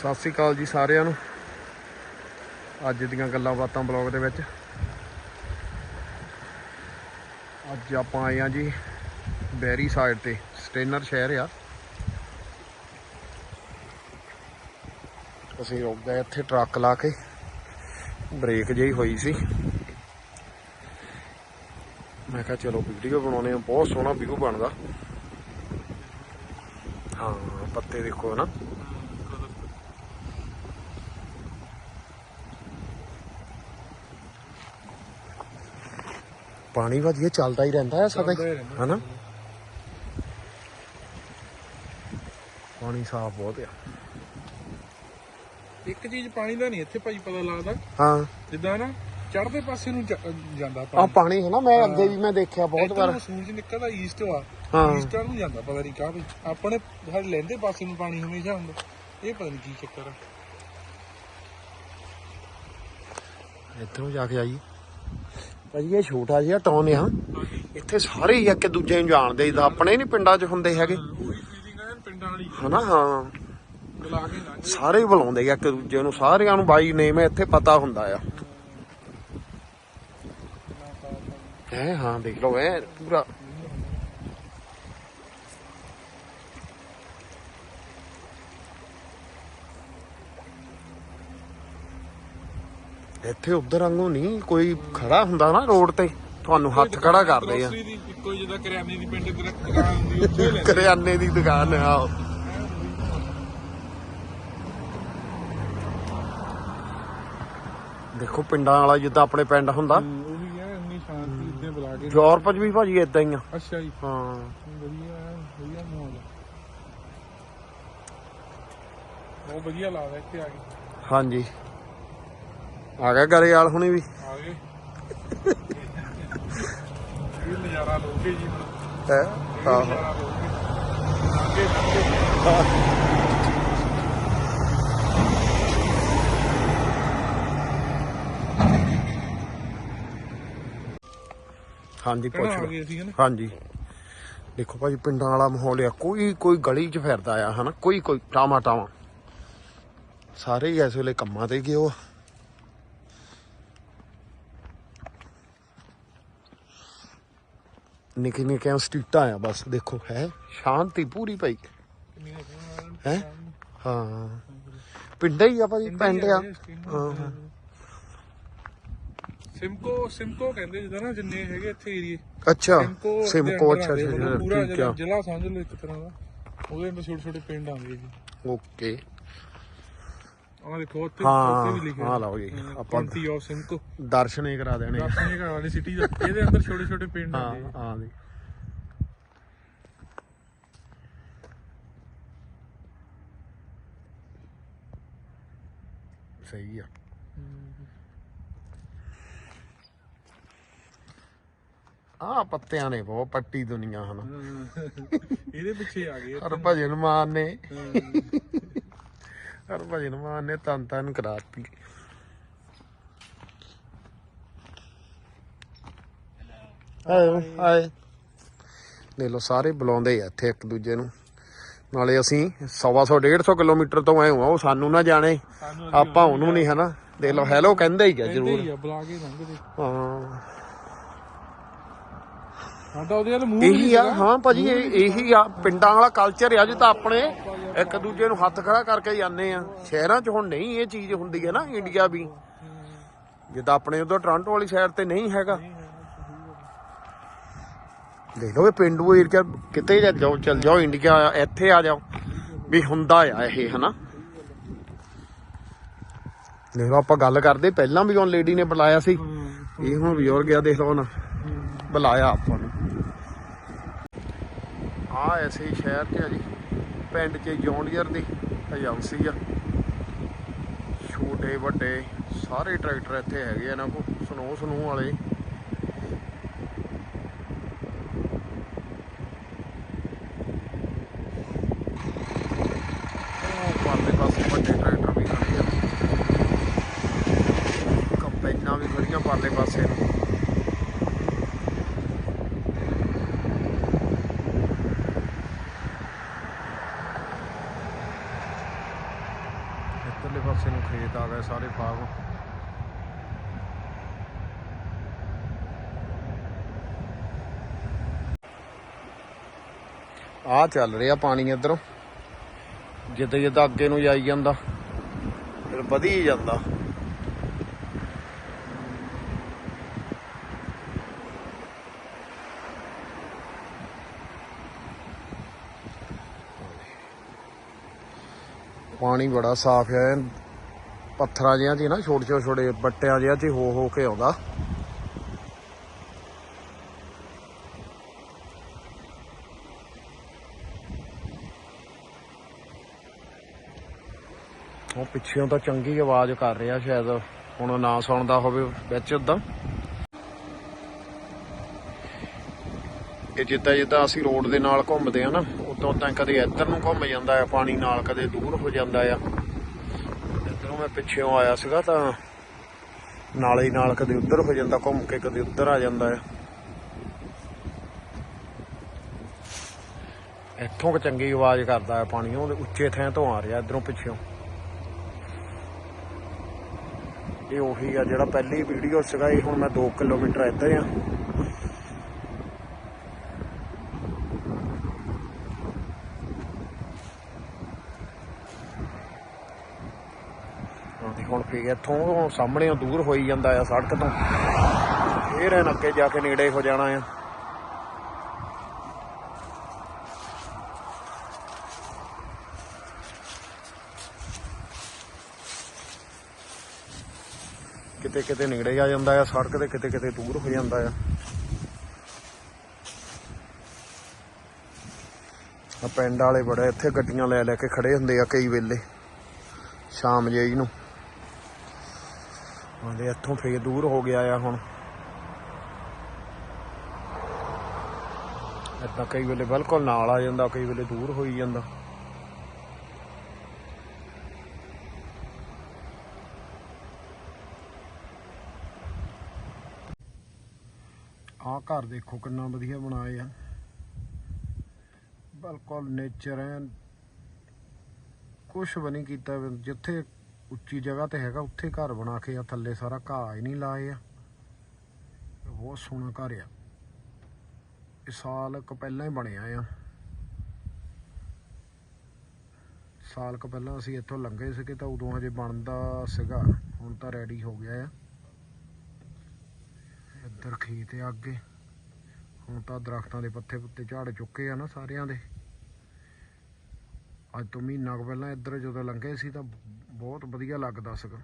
ਸਤਿ ਸ੍ਰੀ ਅਕਾਲ ਜੀ ਸਾਰਿਆਂ ਨੂੰ। ਅੱਜ ਦੀਆਂ ਗੱਲਾਂ ਬਾਤਾਂ ਬਲੌਗ ਦੇ ਵਿੱਚ। ਅੱਜ ਆਪਾਂ ਆਏ ਆ ਜੀ ਬੈਰੀ ਸਾਈਡ ਤੇ, ਸਟੇਨਰ ਸ਼ਹਿਰ ਆ। ਅਸੀਂ ਰੁਕ ਗਏ ਇੱਥੇ ਟਰੱਕ ਲਾ ਕੇ। ਬ੍ਰੇਕ ਜਿਹੀ ਹੋਈ ਸੀ। ਮੈਂ ਕਿਹਾ ਚਲੋ ਵੀਡੀਓ ਬਣਾਉਣੇ ਆ ਬਹੁਤ ਸੋਹਣਾ ਵਿਊ ਬਣਦਾ। ਹਾਂ, ਪੱਤੇ ਦੇਖੋ ਨਾ ਪਾਣੀ ਵਧੀਆ ਚੱਲਦਾ ਹੀ ਰਹਿੰਦਾ ਹੈ ਸਦਾ ਹੀ। ਹਨਾ? ਪਾਣੀ ਸਾਫ਼ ਬਹੁਤ ਆ। ਇੱਕ ਚੀਜ਼ ਪਾਣੀ ਦਾ ਨਹੀਂ ਇੱਥੇ ਭਾਈ ਪਤਾ ਲੱਗਦਾ। ਹਾਂ। ਜਿੱਦਾਂ ਨਾ ਚੜ੍ਹਦੇ ਪਾਸੇ ਨੂੰ ਜਾਂਦਾ ਆ ਪਾਣੀ। ਪਾਣੀ ਹੈ ਨਾ ਮੈਂ ਅੱਗੇ ਵੀ ਮੈਂ ਦੇਖਿਆ ਬਹੁਤ ਵਾਰ। ਸੂਰਜ ਨਿਕਲਦਾ ਈਸਟ ਵਾ। ਹਾਂ। ਈਸਟ ਨੂੰ ਜਾਂਦਾ ਪਤਾ ਨਹੀਂ ਕਾਹ ਵੀ ਆਪਣੇ ਸਾਡੇ ਲੈਂਦੇ ਪਾਸੇ ਨੂੰ ਪਾਣੀ ਹਮੇਸ਼ਾ ਹੁੰਦਾ। ਇਹ ਪਤਾ ਨਹੀਂ ਕੀ ਚੱਕਰ ਆ। ਇੱਧਰੋਂ ਜਾ ਕੇ ਆਈ ਭਾਜੀ, ਇਹ ਛੋਟਾ ਜਿਹਾ ਟਾਊਨ ਆ। ਇੱਥੇ ਸਾਰੇ ਹੀ ਇੱਕ ਦੂਜੇ ਨੂੰ ਜਾਣਦੇ ਜਿੱਦਾਂ ਆਪਣੇ ਨਹੀਂ ਪਿੰਡਾਂ 'ਚ ਹੁੰਦੇ ਹੈਗੇ। ਉਹੀ ਫੀਲਿੰਗ ਆ ਪਿੰਡਾਂ ਵਾਲੀ ਹਨਾ? ਹਾਂ। ਬੁਲਾ ਕੇ ਲੰਘ ਸਾਰੇ ਹੀ ਬੁਲਾਉਂਦੇ ਆ ਇੱਕ ਦੂਜੇ ਨੂੰ। ਸਾਰਿਆਂ ਨੂੰ ਬਾਈ ਨੇਮ ਹੈ ਇੱਥੇ ਪਤਾ ਹੁੰਦਾ ਆ। ਹੈ? ਹਾਂ, ਦੇਖ ਲਓ ਐ ਪੂਰਾ ਇੱਥੇ ਉਧਰ ਵਾਂਗੂ ਨਹੀਂ ਕੋਈ ਖੜਾ ਹੁੰਦਾ ਨਾ ਰੋਡ ਤੇ ਤੁਹਾਨੂੰ ਹੱਥ ਖੜਾ ਕਰਦੇ ਆ। ਗਰੋਸਰੀ ਦੀ ਇੱਕੋ ਜਿਹਦਾ ਕਰਿਆਨੇ ਦੀ ਪਿੰਡ ਤੇ ਦੁਕਾਨ ਹੁੰਦੀ ਉੱਥੇ ਹੀ ਲੈਂਦੇ। ਕਰਿਆਨੇ ਦੀ ਦੁਕਾਨ ਆ ਦੇਖੋ ਪਿੰਡਾਂ ਵਾਲਾ ਜਿੱਦਾਂ ਆਪਣੇ ਪਿੰਡ ਹੁੰਦਾ। ਉਹੀ ਹੈ ਇੰਨੀ ਸ਼ਾਂਤੀ ਇੱਦਾਂ ਬੁਲਾ ਕੇ। ਯੂਰਪ 'ਚ ਵੀ ਭਾਜੀ ਇਦਾਂ ਹੀ ਆ। ਅੱਛਾ ਜੀ। ਹਾਂ। ਵਧੀਆ ਐਨ ਵਧੀਆ ਮਾਹੌਲ ਆ। ਬਹੁਤ ਵਧੀਆ ਲੱਗਦਾ ਇੱਥੇ ਆ ਕੇ। ਹਾਂਜੀ। ਆ ਗਿਆ ਘਰੇ ਵਾਲ ਹੁਣੀ ਵੀ। ਆ ਗਏ। ਇਹ ਨਜ਼ਾਰਾ ਲੋਕੇ ਜੀ ਹੁਣ। ਹੈ? ਇਹ ਆਹੋ। ਨਜ਼ਾਰਾ ਲੋਕੇ ਅੱਗੇ ਅੱਗੇ। ਹਾਂਜੀ ਪੁੱਛ ਆ ਲਓ ਹਾਂਜੀ। ਦੇਖੋ ਭਾਜੀ ਪਿੰਡਾਂ ਵਾਲਾ ਮਾਹੌਲ ਆ। ਕੋਈ ਕੋਈ ਗਲੀ 'ਚ ਫਿਰਦਾ ਆ ਹਨਾ? ਕੋਈ ਕੋਈ ਟਾਵਾ ਟਾਵਾ ਸਾਰੇ ਹੀ ਇਸ ਵੇਲੇ ਕੰਮਾਂ ਤੇ ਗਏ ਹੋ ਨਿੱਕੀ ਨਿੱਕੀਆਂ ਸਟਰੀਟਾਂ ਆ ਬਸ ਦੇਖੋ ਹੈ ਸ਼ਾਂਤੀ ਪੂਰੀ ਭਾਈ ਹੈ ਹਾਂ ਪਿੰਡ ਹੀ ਆ ਭਾਜੀ ਪਿੰਡ ਆ ਹਾਂ ਹਾਂ ਸਿਮਕੋ ਸਿਮਕੋ ਕਹਿੰਦੇ ਜਿੱਦਾਂ ਨਾ ਜਿੰਨੇ ਹੈਗੇ ਇੱਥੇ ਏਰੀਏ ਅੱਛਾ ਸਿਮਕੋ ਸਿਮਕੋ ਅੱਛਾ ਦੇ ਅੱਛਾ, ਮਤਲਬ ਪੂਰਾ ਠੀਕ ਜ਼ਿਲ੍ਹਾ ਆ ਜ਼ਿਲ੍ਹਾ ਸਮਝ ਲਓ ਇੱਕ ਤਰ੍ਹਾਂ ਦਾ ਉਹਦੇ ਅੰਦਰ ਛੋਟੇ ਛੋਟੇ ਪਿੰਡ ਆਉਂਦੇ ਜੀ ਓਕੇ ਆਹ ਦੇਖੋ ਉੱਥੇ ਹਾਂ, ਉੱਥੇ ਵੀ ਲਿਖਿਆ ਆਹ ਲਓ ਜੀ, ਆਪਾਂ ਆਪਾਂ- ਕੰਟੀ ਆਫ ਸਿਮਕੋ ਦਰਸ਼ਨ ਹੀ ਕਰਾ ਦੇਣੇ। ਆ। ਆਪਣੇ ਘਰ ਵਾਲੀ ਸਿਟੀ ਦਾ। ਇਹਦੇ ਅੰਦਰ ਛੋਟੇ ਛੋਟੇ ਪਿੰਡ ਹਾਂ ਆਉਂਦੇ ਜੀ। ਹਾਂ ਜੀ। ਸਹੀ ਆ। ਆ ਪੱਤਿਆਂ ਨੇ ਬਹੁਤ ਪੱਟੀ ਦੁਨੀਆ ਹਨ। ਇਹਦੇ ਪਿੱਛੇ ਆ ਗਏ ਹਰ ਭਜਨ ਮਾਨ ਨੇ। ਹਰ ਭਜਨ ਮਾਨ ਨੇ ਤਨ ਤਨ ਕਰਾਤੀ। ਹਾਏ ਹਾਏ ਦੇ ਲੋ ਸਾਰੇ ਬੁਲਾਉਂਦੇ ਆ ਇੱਥੇ ਇੱਕ ਦੂਜੇ ਨੂੰ। ਨਾਲੇ ਅਸੀਂ ਸਵਾ ਸੌ 150 ਕਿਲੋਮੀਟਰ ਤੋਂ ਆਏ ਹਾਂ ਉਹ ਸਾਨੂੰ ਨਾ ਜਾਣੇ। ਆਪਾਂ ਉਹਨੂੰ ਨਹੀਂ ਹਨਾ। ਦੇ ਲੋ ਹੈਲੋ ਕਹਿੰਦੇ ਹੀ ਆ ਜ਼ਰੂਰ। ਹੀ ਆ ਬੁਲਾ ਕੇ ਲੰਘਦੇ ਹਾਂ। ਸਾਡਾ ਉਹਦੇ ਵੱਲ ਮੂੰਹ ਇਹੀ ਆ ਹਾਂ ਭਾਜੀ ਇਹ- ਆ ਪਿੰਡਾਂ ਵਾਲਾ ਕਲਚਰ ਆ ਜਿੱਦਾਂ ਆਪਣੇ ਇੱਕ ਦੂਜੇ ਨੂੰ ਹੱਥ ਖੜਾ ਕਰਕੇ ਜਾਂਦੇ ਆ। ਸ਼ਹਿਰਾਂ 'ਚ ਹੁਣ ਨਹੀਂ ਇਹ ਚੀਜ਼ ਹੁੰਦੀ ਹੈ ਨਾ ਇੰਡੀਆ ਵੀ। ਜਿੱਦਾਂ ਆਪਣੇ ਉਧਰ ਟੋਰਾਂਟੋ ਵਾਲੀ ਸਾਈਡ ਤੇ ਨਹੀਂ ਹੈਗਾ। ਦੇਖ ਲਓ ਇਹ ਪਿੰਡੂ ਏਰੀਆ ਕਿਤੇ ਜਾਓ, ਚਲ ਜਾਓ ਇੰਡੀਆ ਇੱਥੇ ਆ ਜਾਓ। ਵੀ ਹੁੰਦਾ ਆ ਇਹ, ਹਨਾ? ਦੇਖੋ ਆਪਾਂ ਗੱਲ ਕਰਦੇ, ਪਹਿਲਾਂ ਵੀ ਉਹ ਲੇਡੀ ਨੇ ਬੁਲਾਇਆ ਸੀ। ਇਹ ਹੁਣ ਬਜ਼ੁਰਗ ਗਿਆ, ਦੇਖ ਲਓ ਨਾ ਬੁਲਾਇਆ ਆਪਾਂ ਨੂੰ। ਆ ਐਸੇ ਹੀ ਸ਼ਹਿਰ 'ਚ ਆ ਜੀ। ਪਿੰਡ 'ਚ ਜੌਂਡੀਅਰ ਦੀ ਏਜੰਸੀ ਆ। ਛੋਟੇ ਵੱਡੇ ਸਾਰੇ ਟਰੈਕਟਰ ਇੱਥੇ ਹੈਗੇ ਆ ਇਹਨਾਂ ਕੋਲ, ਸਨੋ ਸਨੂ ਵਾਲੇ। ਉਹ ਪਰਲੇ ਪਾਸੇ ਵੱਡੇ ਟਰੈਕਟਰ ਵੀ ਖੜੇ ਆ। ਕੰਪੈਨਾਂ ਵੀ ਖੜੀਆਂ ਪਰਲੇ ਪਾਸੇ ਨੂੰ ਇੱਧਰਲੇ ਪਾਸੇ ਨੂੰ ਖੇਤ ਆ ਗਏ ਸਾਰੇ ਫਾਰਮ ਆ ਚੱਲ ਰਿਹਾ ਪਾਣੀ ਇਧਰੋਂ। ਜਿੱਦਾਂ ਜਿੱਦਾਂ ਅੱਗੇ ਨੂੰ ਜਾਈ ਜਾਂਦਾ। ਫਿਰ ਵਧੀ ਜਾਂਦਾ। ਪਾਣੀ ਬੜਾ ਸਾਫ਼ ਹੈ ਪੱਥਰਾਂ ਜਿਹਾਂ 'ਚ ਨਾ ਛੋਟੇ ਛੋਟੇ ਛੋਟੇ ਬੱਟਿਆਂ ਜਿਹਾਂ 'ਚ ਹੋ ਹੋ ਕੇ ਆਉਂਦਾ। ਉਹ ਪਿੱਛੇੋਂ ਤਾਂ ਚੰਗੀ ਆਵਾਜ਼ ਕਰ ਰਿਹਾ ਸ਼ਾਇਦ, ਹੁਣ ਨਾ ਸੁਣਦਾ ਹੋਵੇ ਵਿੱਚ ਉਦਾਂ ਇਹ ਜਿੱਦਾਂ ਜਿੱਦਾਂ ਅਸੀਂ ਰੋਡ ਦੇ ਨਾਲ ਘੁੰਮਦੇ ਆ ਨਾ, ਉਦੋਂ ਤਾਂ ਕਦੇ ਇੱਧਰ ਨੂੰ ਘੁੰਮ ਜਾਂਦਾ ਆ, ਪਾਣੀ ਨਾਲ ਕਦੇ ਦੂਰ ਹੋ ਜਾਂਦਾ ਆ। ਇੱਧਰੋਂ ਮੈਂ ਪਿੱਛੇੋਂ ਆਇਆ ਸੀਗਾ ਤਾਂ ਨਾਲੇ ਹੀ ਨਾਲ ਕਦੇ ਉੱਧਰ ਹੋ ਜਾਂਦਾ, ਘੁੰਮ ਕੇ ਕਦੇ ਉੱਧਰ ਆ ਜਾਂਦਾ ਆ। ਇੱਥੋਂ ਕੁ ਚੰਗੀ ਆਵਾਜ਼ ਕਰਦਾ ਹੈ ਪਾਣੀ ਉਹ ਉੱਚੇ ਥਾਂ ਤੋਂ ਆ ਰਿਹਾ, ਇੱਧਰੋਂ ਪਿੱਛੋਂ। ਇਹ ਉਹੀ ਆ ਜਿਹੜਾ ਪਹਿਲੀ ਵੀਡੀਓ ਸੀਗਾ, ਇਹ ਹੁਣ ਮੈਂ 2 ਕਿਲੋਮੀਟਰ ਇੱਧਰ ਆ। ਹੁਣ ਫੇਰ ਇੱਥੋਂ ਸਾਹਮਣੇ ਦੂਰ ਹੋਈ ਜਾਂਦਾ ਆ ਸੜਕ ਤੋਂ। ਫੇਰ ਇਹਨ ਅੱਗੇ ਜਾ ਕੇ ਨੇੜੇ ਹੋ ਜਾਣਾ ਆ। ਕਿਤੇ ਕਿਤੇ ਨੇੜੇ ਆ ਜਾਂਦਾ ਆ, ਸੜਕ ਤੇ ਕਿਤੇ ਕਿਤੇ ਦੂਰ ਹੋ ਜਾਂਦਾ ਆ। ਆ ਪਿੰਡ ਵਾਲੇ ਬੜੇ ਇੱਥੇ ਗੱਡੀਆਂ ਲੈ ਲੈ ਕੇ ਖੜੇ ਹੁੰਦੇ ਆ ਕਈ ਵੇਲੇ, ਸ਼ਾਮ ਜਿਹੀ ਨੂੰ। ਆਂਦੇ ਇੱਥੋਂ ਫੇਰ ਦੂਰ ਹੋ ਗਿਆ ਆ ਹੁਣ। ਏਦਾਂ ਕਈ ਵੇਲੇ ਬਿਲਕੁਲ ਨਾਲ ਆ ਜਾਂਦਾ, ਕਈ ਵੇਲੇ ਦੂਰ ਹੋਈ ਜਾਂਦਾ ਆਹ ਘਰ ਦੇਖੋ ਕਿੰਨਾ ਵਧੀਆ ਬਣਾਏ ਆ। ਬਿਲਕੁਲ ਨੇਚਰ ਐ। ਕੁਛ ਵੀ ਨਹੀਂ ਕੀਤਾ ਜਿੱਥੇ ਉੱਚੀ ਜਗ੍ਹਾ ਤੇ ਹੈਗਾ, ਉੱਥੇ ਘਰ ਬਣਾ ਕੇ ਆ, ਥੱਲੇ ਸਾਰਾ ਘਾਹ ਹੀ ਨਹੀਂ ਲਾਏ ਆ। ਬਹੁਤ ਸੋਹਣਾ ਘਰ ਆ। ਇਹ ਸਾਲ ਕੁ ਪਹਿਲਾਂ ਹੀ ਬਣਿਆ ਆ। ਸਾਲ ਕੁ ਪਹਿਲਾਂ ਅਸੀਂ ਇੱਥੋਂ ਲੰਘੇ ਸੀਗੇ ਤਾਂ ਉਦੋਂ ਹਜੇ ਬਣਦਾ ਸੀਗਾ, ਹੁਣ ਤਾਂ ਰੈਡੀ ਹੋ ਗਿਆ ਆ। ਇੱਧਰ ਖੇਤ ਆ ਅੱਗੇ। ਹੁਣ ਤਾਂ ਦਰਖਤਾਂ ਦੇ ਪੱਥੇ ਪੁੱਤੇ ਝਾੜ ਚੁੱਕੇ ਆ ਨਾ ਸਾਰਿਆਂ ਦੇ। ਅੱਜ ਤੋਂ ਮਹੀਨਾ ਕੁ ਪਹਿਲਾਂ ਇੱਧਰ ਜਦੋਂ ਲੰਘੇ ਸੀ ਤਾਂ ਬਹੁਤ ਵਧੀਆ ਲੱਗਦਾ ਸੀਗਾ।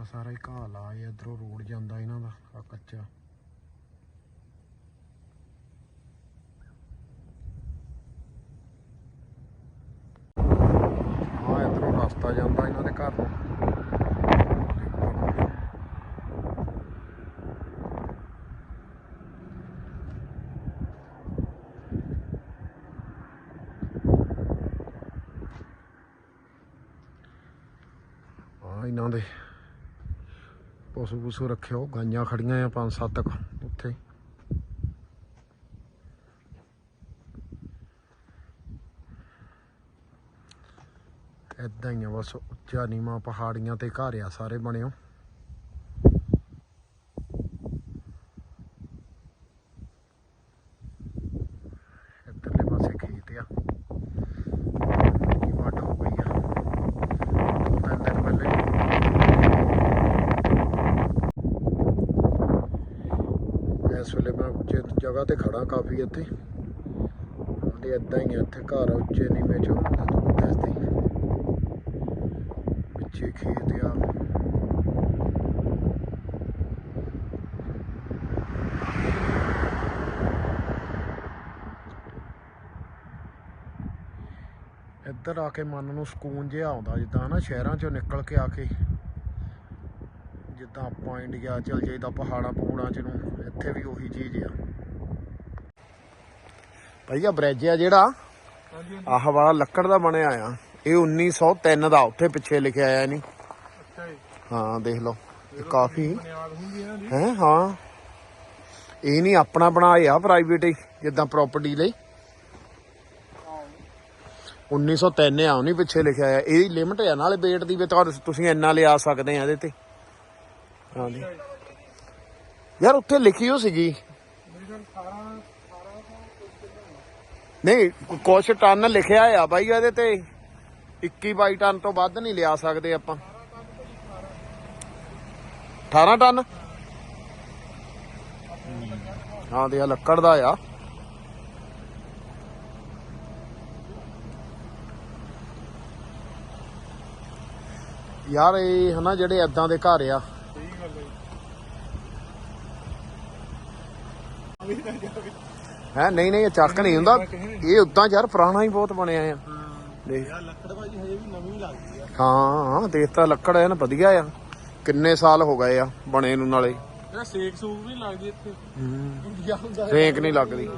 ਆ ਸਾਰਾ ਹੀ ਘਾਹ ਲਾਇਆ ਇਧਰੋਂ ਰੋਡ ਜਾਂਦਾ ਇਹਨਾਂ ਦਾ ਆ ਕੱਚਾ। ਆ ਇਧਰੋਂ ਰਸਤਾ ਜਾਂਦਾ ਇਹਨਾਂ ਦੇ ਘਰ। ਨੂੰ ਆ ਇਹਨਾਂ ਦੇ। ਪਸ਼ੂ ਪਸ਼ੂ ਰੱਖਿਓ, ਗਾਈਆਂ ਖੜੀਆਂ ਆ ਪੰਜ ਸੱਤ ਉੱਥੇ। ਏਦਾਂ ਹੀ ਆ ਬਸ, ਉੱਚਾ ਨੀਵਾਂ ਪਹਾੜੀਆਂ ਤੇ ਘਰ ਆ ਸਾਰੇ ਬਣਿਓ ਇੱਧਰਲੇ ਪਾਸੇ ਖੇਤ ਆ ਕੀ ਵਾਟ ਹੋ ਗਈ ਆ ਦੋ ਤਿੰਨ ਦਿਨ ਪਹਿਲੇ ਇਸ ਵੇਲੇ ਮੈਂ ਉੱਚੇ ਜਗ੍ਹਾ ਤੇ ਖੜਾ ਕਾਫੀ ਇੱਥੇ। ਉਹਦੇ ਇਦਾਂ ਹੀ ਆ ਇੱਥੇ, ਘਰ ਉੱਚੇ ਨੀਵੇਂ ਚ ਤੁਹਾਨੂੰ ਦੱਸਦੇ। ਹੀ ਪਿੱਛੇ ਖੇਤ ਆ। ਇੱਧਰ ਆ ਕੇ ਮਨ ਨੂੰ ਸਕੂਨ ਜਿਹਾ ਆਉਂਦਾ, ਜਿੱਦਾਂ ਨਾ ਸ਼ਹਿਰਾਂ ਚੋਂ ਨਿਕਲ ਕੇ ਆ ਕੇ। ਜਿੱਦਾਂ ਆਪਾਂ ਇੰਡੀਆ ਚਲ ਜਾਈਦਾ ਪਹਾੜਾਂ ਪਹੂੜਾਂ ਚ ਨੂੰ, ਇੱਥੇ ਵੀ ਉਹੀ ਚੀਜ਼ ਆ। ਭਈਆ ਬ੍ਰਿਜ ਆ ਜਿਹੜਾ ਆਹ ਵਾਲਾ ਲੱਕੜ ਦਾ ਬਣਿਆ ਆ। ਇਹ 1903 ਦਾ ਉੱਥੇ ਪਿੱਛੇ ਲਿਖਿਆ ਆ ਨਹੀਂ ਹਾਂ ਦੇਖ ਲਓ ਇਹ ਕਾਫੀ ਹੈ ਹਾਂ। ਇਹ ਨਹੀਂ ਆਪਣਾ ਬਣਾਇਆ ਪ੍ਰਾਈਵੇਟ ਹੀ ਜਿੱਦਾਂ ਪ੍ਰਾਪਰਟੀ ਲਈ। 1903 ਆ ਉਹਨੀ ਪਿੱਛੇ ਲਿਖਿਆ ਆ। ਇਹਦੀ ਲਿਮਟ ਆ ਨਾਲੇ weight ਦੀ ਵੀ ਤੁਸੀਂ ਇੰਨਾ ਲਿਆ ਸਕਦੇ ਆ ਇਹਦੇ ਤੇ। ਹਾਂਜੀ। ਯਾਰ ਉੱਥੇ ਲਿਖੀ ਹੋ ਸੀਗੀ। ਮੇਰੇ ਖਿਆਲ 18 ਨਹੀਂ, ਕੁਛ ਟਨ ਲਿਖਿਆ ਆ ਬਾਈ ਇਹਦੇ ਤੇ। 21 22 ਟਨ ਤੋਂ ਵੱਧ ਨਹੀਂ ਲਿਆ ਸਕਦੇ ਆਪਾਂ। 18 ਟਨ? ਹਾਂ, ਤੇ ਆ ਲੱਕੜ ਦਾ ਆ। ਯਾਰ, ਇਹ ਹਨਾ ਜਿਹੜੇ ਏਦਾਂ ਦੇ ਘਰ ਆ। ਸਹੀ ਗੱਲ ਹੈ। ਹੈ ਨਹੀਂ ਨਹੀਂ ਇਹ ਚੱਕ ਨਹੀਂ ਹੁੰਦਾ। ਇਹ ਉਦਾਂ ਯਾਰ ਪੁਰਾਣਾ ਹੀ ਬਹੁਤ ਬਣਿਆ ਆ। ਦੇਖ। ਯਾਰ ਲੱਕੜ ਭਾਜੀ ਹਜੇ ਵੀ ਨਵੀਂ ਲੱਗਦੀ ਆ। ਹਾਂ ਦੇਖ ਤਾਂ ਲੱਕੜ ਐਨ ਵਧੀਆ ਆ। ਕਿੰਨੇ ਸਾਲ ਹੋ ਗਏ ਆ ਬਣੇ ਨੂੰ ਨਾਲੇ। ਇਹਦਾ ਸੇਕ ਸੂਕ ਵੀ ਲੱਗਦੀ ਇੱਥੇ। ਇੰਡੀਆ ਹੁੰਦਾ ਸੇਕ ਨਹੀਂ ਲੱਗਦੀ।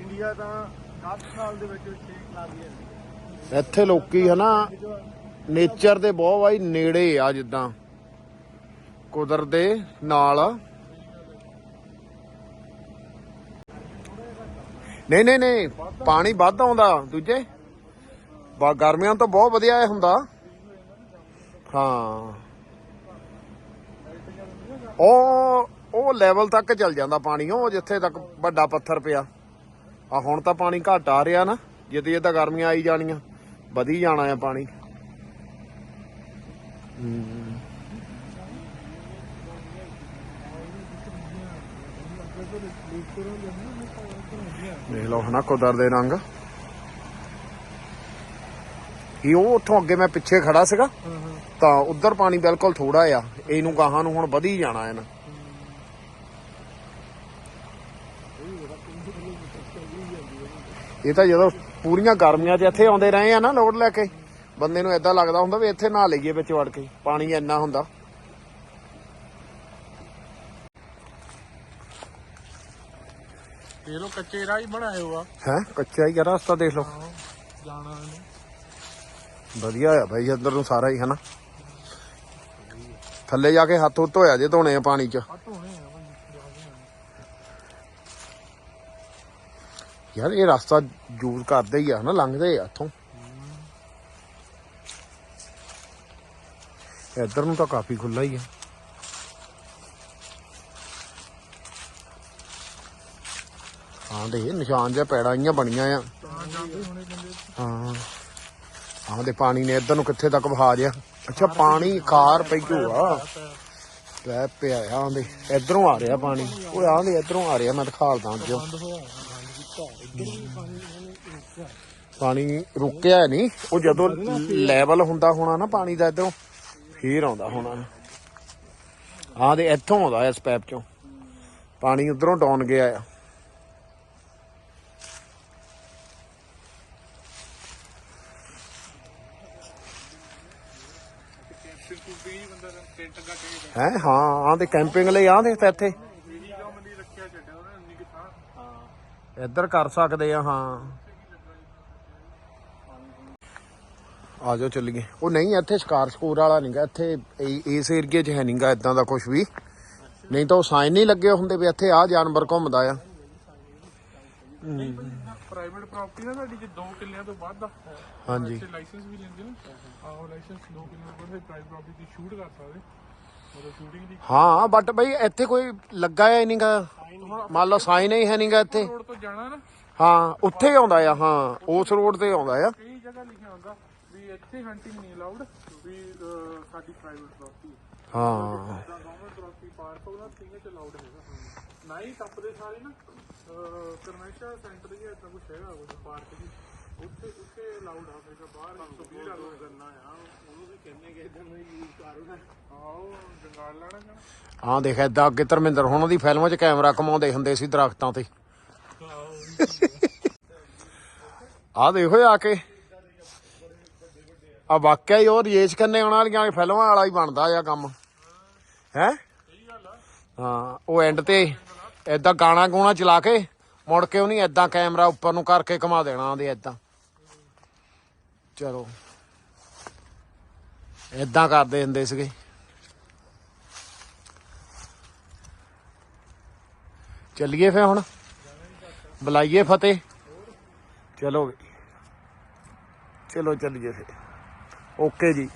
ਇੰਡੀਆ ਤਾਂ 10 ਸਾਲ ਦੇ ਵਿੱਚ ਸੇਕ ਲੱਗਦੀ ਹੈ ਇੱਥੇ ਲੋਕੀ ਹਨਾ ਨੇਚਰ ਦੇ ਬਹੁਤ ਵਾਈ ਨੇੜੇ ਆ ਜਿੱਦਾਂ। ਕੁਦਰਤ ਦੇ ਨਾਲ ਨਹੀਂ ਨਹੀਂ ਨਹੀਂ, ਪਾਣੀ ਵੱਧ ਆਉਂਦਾ ਦੂਜੇ। ਬਾ ਗਰਮੀਆਂ ਤੋਂ ਬਹੁਤ ਵਧੀਆ ਇਹ ਹੁੰਦਾ। ਹਾਂ। ਉਹ ਉਹ ਲੈਵਲ ਤੱਕ ਚੱਲ ਜਾਂਦਾ ਪਾਣੀ, ਉਹ ਜਿੱਥੇ ਤੱਕ ਵੱਡਾ ਪੱਥਰ ਪਿਆ। ਆ ਹੁਣ ਤਾਂ ਪਾਣੀ ਘਟ ਆ ਰਿਹਾ ਨਾ, ਜਿੱਦ ਜਿੱਦ ਗਰਮੀਆਂ ਆਈ ਜਾਣੀਆਂ, ਵਧੀ ਜਾਣਾ ਆ ਪਾਣੀ। ਹਮ। ਦੇਖ ਲਓ ਹਨਾ, ਕੁਦਰਤ ਦੇ ਰੰਗ। ਇਹ ਉਹ ਉੱਥੋਂ ਅੱਗੇ ਮੈਂ ਪਿੱਛੇ ਖੜਾ ਸੀਗਾ, ਤਾਂ ਉਧਰ ਪਾਣੀ ਬਿਲਕੁਲ ਥੋੜਾ ਆ। ਇਹਨੂੰ ਗਾਹਾਂ ਨੂੰ ਹੁਣ ਵਧੀ ਜਾਣਾ ਹੈ ਇਹ ਤਾਂ ਜਦੋਂ ਪੂਰੀਆਂ ਗਰਮੀਆਂ 'ਚ ਇੱਥੇ ਆਉਂਦੇ ਰਹੇ ਆ ਨਾ ਲੋਡ ਲੈ ਕੇ, ਬੰਦੇ ਨੂੰ ਏਦਾਂ ਲੱਗਦਾ ਹੁੰਦਾ ਵੀ ਇੱਥੇ ਨਹਾ ਲਈਏ ਵਿੱਚ ਵੜ ਕੇ, ਪਾਣੀ ਇੰਨਾ ਹੁੰਦਾ। ਇਹ ਲੋ ਕੱਚੇ ਰਾਹ ਹੀ ਬਣਾਏ ਹੋਆ। ਹੈ? ਕੱਚਾ ਹੀ ਆ ਰਸਤਾ ਦੇਖ ਲਓ। ਜਾਣਾ ਵਧੀਆ ਆ ਬਾਈ ਇੱਧਰ ਨੂੰ ਸਾਰਾ ਹੀ ਹਨਾ? ਥੱਲੇ ਜਾ ਕੇ ਹੱਥ ਹੁੱਥ ਧੋਇਆ ਜੇ ਧੋਣੇ ਆ ਪਾਣੀ 'ਚ। ਯਾਰ ਇਹ ਰਸਤਾ ਯੂਜ਼ ਕਰਦੇ ਹੀ ਆ ਹਨਾ? ਲੰਘਦੇ ਆ ਇੱਥੋਂ। ਇੱਧਰ ਨੂੰ ਤਾਂ ਕਾਫੀ ਖੁੱਲਾ ਹੀ ਆ। ਹਾਂ ਦੇ, ਨਿਸ਼ਾਨ ਜਿਹਾ ਪੈੜਾਂ ਆਈਆਂ ਬਣੀਆਂ ਆ। ਹਾਂ। ਹਾਂ ਦੇ ਪਾਣੀ ਨੇ ਇੱਧਰ ਨੂੰ ਕਿੱਥੇ ਤੱਕ ਵਹਾ ਜਿਆ ਅੱਛਾ, ਪਾਣੀ ਖਾਰ ਪਈ ਆ ਪੈ ਪਿਆ ਆ ਆਂਦੇ ਇਧਰੋਂ ਆ ਰਿਹਾ ਪਾਣੀ। ਉਹ ਆਂਦੇ ਇਧਰੋਂ ਆ ਰਿਹਾ, ਮੈਂ ਦਿਖਾਲਦਾ ਅੱਜ। ਪਾਣੀ ਰੁਕਿਆ ਪਾਣੀ ਨਹੀਂ ਉਹ ਜਦੋਂ ਲੈਵਲ ਹੁੰਦਾ ਹੋਣਾ ਨਾ ਪਾਣੀ ਦਾ ਇਧਰੋਂ, ਫੇਰ ਆਉਂਦਾ ਹੋਣਾ। ਆਹ ਦੇ ਇੱਥੋਂ ਆਉਂਦਾ ਇਸ ਪੈਪ ਚੋਂ। ਪਾਣੀ ਉਧਰੋਂ ਡਾਉਨ ਗਿਆ ਆ। ਹੈ? ਹਾਂ ਆਹ ਦੇ ਕੈਂਪਿੰਗ ਲਈ ਆਹ ਦੇ ਤਾਂ ਇੱਥੇ। ਦੀ ਇੱਧਰ ਕਰ ਸਕਦੇ ਆ ਹਾਂ। ਆ ਜਾਓ ਚੱਲੀਏ। ਉਹ ਨਹੀਂ ਇੱਥੇ ਸ਼ਿਕਾਰ ਸਕੂਰ ਵਾਲਾ ਨਹੀਂਗਾ ਇੱਥੇ ਇਹ- ਇਸ ਏਰੀਏ 'ਚ ਹੈ ਨਹੀਂਗਾ ਇਦਾਂ ਦਾ ਕੁਝ ਵੀ। ਨਹੀਂ ਤਾਂ ਉਹ ਸਾਈਨ ਨਹੀਂ ਲੱਗੇ ਹੁੰਦੇ ਵੀ ਇੱਥੇ ਆ ਜਾਨਵਰ ਘੁੰਮਦਾ ਆ। ਪ੍ਰਾਈਵੇਟ ਪ੍ਰਾਪਰਟੀ ਨਾ ਸਾਡੀ ਜੇ 2 ਕਿੱਲਿਆਂ ਤੋਂ ਵੱਧ ਆ। ਹਾਂਜੀ। ਤੇ ਲਾਇਸੈਂਸ ਵੀ ਲੈਂਦੇ ਨਾ। ਆਹੋ ਲਾਇਸੈਂਸ 2 ਕਿੱਲਿਆਂ ਤੋਂ ਵੱਧ ਪ੍ਰਾਈਵੇਟ ਪ੍ਰਾਪਰਟੀ ਦੀ ਸ਼ੂਟ ਕਰ ਸਕਦੇ। ਮਤਲਬ ਸ਼ੂਟਿੰਗ ਦੀ ਹਾਂ ਬਟ ਬਈ ਇੱਥੇ ਕੋਈ ਲੱਗਾ ਹੀ ਨਹੀਂਗਾ ਮੰਨ ਲਓ ਸਾਈਨ ਹੀ ਹੈ ਨਹੀਂਗਾ ਇੱਥੇ। ਰੋਡ ਤੋਂ ਜਾਣਾ ਨਾ। ਹਾਂ ਉੱਥੇ ਆਉਂਦਾ ਆ ਹਾਂ ਉਸ ਰੋਡ ਤੇ ਆਉਂਦਾ ਆ। ਕਈ ਜਗ੍ਹਾ ਲਿਖਿਆ ਹੁੰਦਾ ਵੀ ਇੱਥੇ ਹੰਟਿੰਗ ਨਹੀਂ ਅਲਾਉਡ ਵੀ ਸਾਡੀ ਪ੍ਰਾਈਵੇਟ ਪ੍ਰਾਪਰਟੀ ਹਾਂ। ਗਵਰਨਮੈਂਟ ਪ੍ਰਾਪਰਟੀ ਪਾਰਕ ਉਹਨਾਂ ਸਿੰਘ ਚ ਅਲਾਉਡ ਹੈਗਾ। ਨਾ ਹੀ ਟੱਪਦੇ ਸਾਰੇ ਨਾ ਕਰਮੈਸ਼ਾ ਸੈਂਟਰ ਹੀ ਇਦਾਂ ਕੁਝ ਹੈਗਾ ਕੁਝ ਪਾਰਕ ਜੀ ਉੱਥੇ ਉੱਥੇ ਅਲਾਉਡ ਆ ਫਿਰ ਬਾਹਰ ਸਪੀਡ ਅਲਾਉਡ ਕਰਨਾ ਆ। ਉਹਨੂੰ ਵੀ ਕਹਿੰਦੇ ਕਿ ਇਦਾਂ ਨੂੰ ਯੂਜ਼ ਕਰਨਾ ਆਓ ਜੰਗਾਲ ਲਾਣਾ ਜਾਣਾ ਹਾਂ ਦੇਖ ਏਦਾਂ ਅੱਗੇ ਧਰਮਿੰਦਰ ਹੁਣ ਉਹਦੀ ਫਿਲਮਾਂ 'ਚ ਕੈਮਰਾ ਘਮਾਉਂਦੇ ਹੁੰਦੇ ਸੀ ਦਰਖਤਾਂ ਤੇ। ਆ ਦੇਖੋ ਆ ਕੇ। ਆ ਵਾਕਿਆ ਹੀ ਉਹ ਰੇਸ ਕਰਨੇ ਆਉਣ ਵਾਲੀਆਂ ਫਿਲਮਾਂ ਵਾਲਾ ਹੀ ਬਣਦਾ ਆ ਕੰਮ। ਹੈ? ਹਾਂ ਉਹ ਐਂਡ ਤੇ ਏਦਾਂ ਗਾਣਾ ਗੂਣਾ ਚਲਾ ਕੇ ਮੁੜ ਕੇ ਉਹਨੇ ਏਦਾਂ ਕੈਮਰਾ ਉੱਪਰ ਨੂੰ ਕਰਕੇ ਘੁਮਾ ਦੇਣਾ ਉਹਦੇ ਏਦਾਂ। ਚਲੋ। ਏਦਾਂ ਕਰਦੇ ਹੁੰਦੇ ਸੀਗੇ। ਚੱਲੀਏ ਫੇ ਹੁਣ। ਬੁਲਾਈਏ ਫਤਿਹ। ਚਲੋ ਵੀ। ਚਲੋ ਚੱਲੀਏ ਫਿਰ। ਓਕੇ ਜੀ।